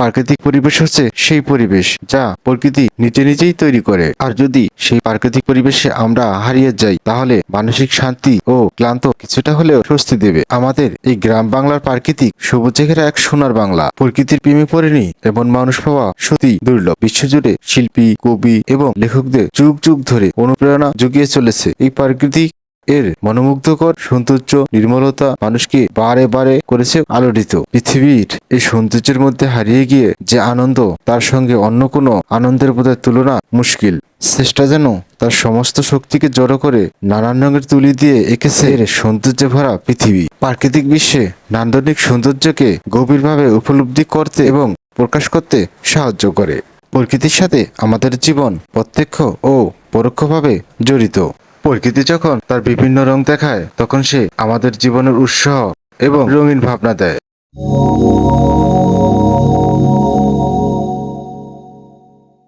প্রাকৃতিক পরিবেশ হচ্ছে সেই পরিবেশ যা প্রকৃতি নিজে নিজেই তৈরি করে। আর যদি সেই প্রাকৃতিক পরিবেশে আমরা হারিয়ে যাই, তাহলে মানসিক শান্তি ও ক্লান্ত কিছুটা হলেও স্বস্তি দেবে। আমাদের এই গ্রাম বাংলার প্রাকৃতিক সবুজে ঘেরা এক সোনার বাংলা। প্রকৃতির প্রেমে পড়েনি এমন মানুষ পাওয়া সত্যি দুর্লভ। বিশ্বজুড়ে শিল্পী, কবি এবং লেখকদের যুগ যুগ ধরে অনুপ্রেরণা জুগিয়ে চলেছে এই প্রাকৃতিক এর মনোমুগ্ধকর সৌন্দর্য, নির্মলতা মানুষকে বারে বারে করেছে আলোড়িত। পৃথিবীর এই সৌন্দর্যের মধ্যে হারিয়ে গিয়ে যে আনন্দ, তার সঙ্গে অন্য কোনো আনন্দের বোধের তুলনা মুশকিল। চেষ্টা যেন তার সমস্ত শক্তিকে জড়ো করে নানান রঙের তুলি দিয়ে এঁকেছে এর সৌন্দর্যে ভরা পৃথিবী। প্রাকৃতিক বিশ্বে নান্দনিক সৌন্দর্যকে গভীরভাবে উপলব্ধি করতে এবং প্রকাশ করতে সাহায্য করে। প্রকৃতির সাথে আমাদের জীবন প্রত্যক্ষ ও পরোক্ষভাবে জড়িত। প্রকৃতি যখন তার বিভিন্ন রং দেখায়, তখন সে আমাদের জীবনের উৎসাহ এবং রঙিন ভাবনা দেয়।